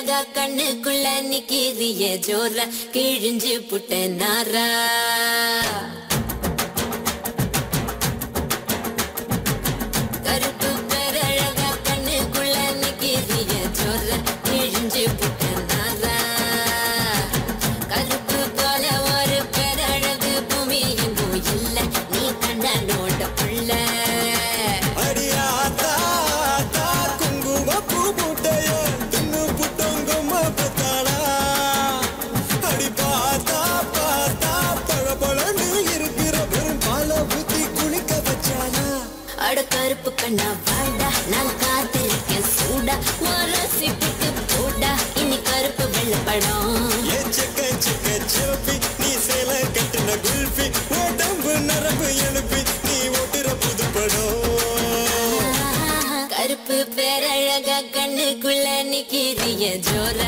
அழகா கண்ணுக்குள்ள நிக்கிறிய ஜோர கிழிஞ்சு புட்ட நாரா. அட கருப்பு கண்ணா வாடா. நான் காத்திருக்கேன் சூடா. மரசிப்புக்கு போடா. இனி கருப்பு வெள்ள படம் செக்க செக்க சிவப்பி நீ சேல கட்டின குல்ஃபி உடம்பு நரம்பு எழுப்பி நீ ஓட்டுற புது படம். கருப்பு பேரழகா கண்ணுக்குள்ள நிக்கிறிய ஜோர.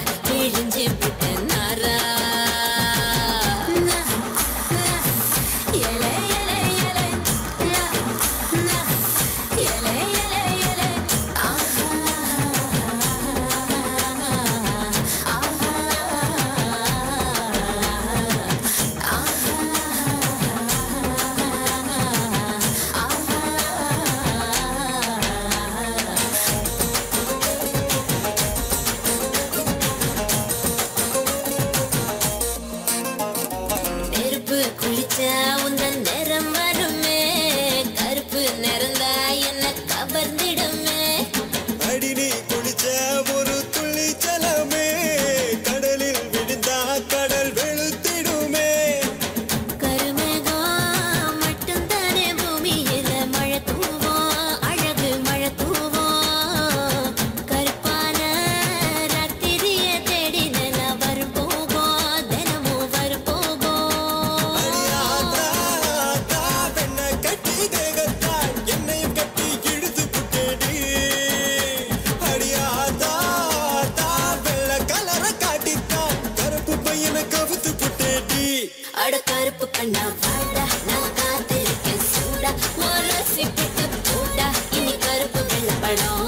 굴리자 온다 படம்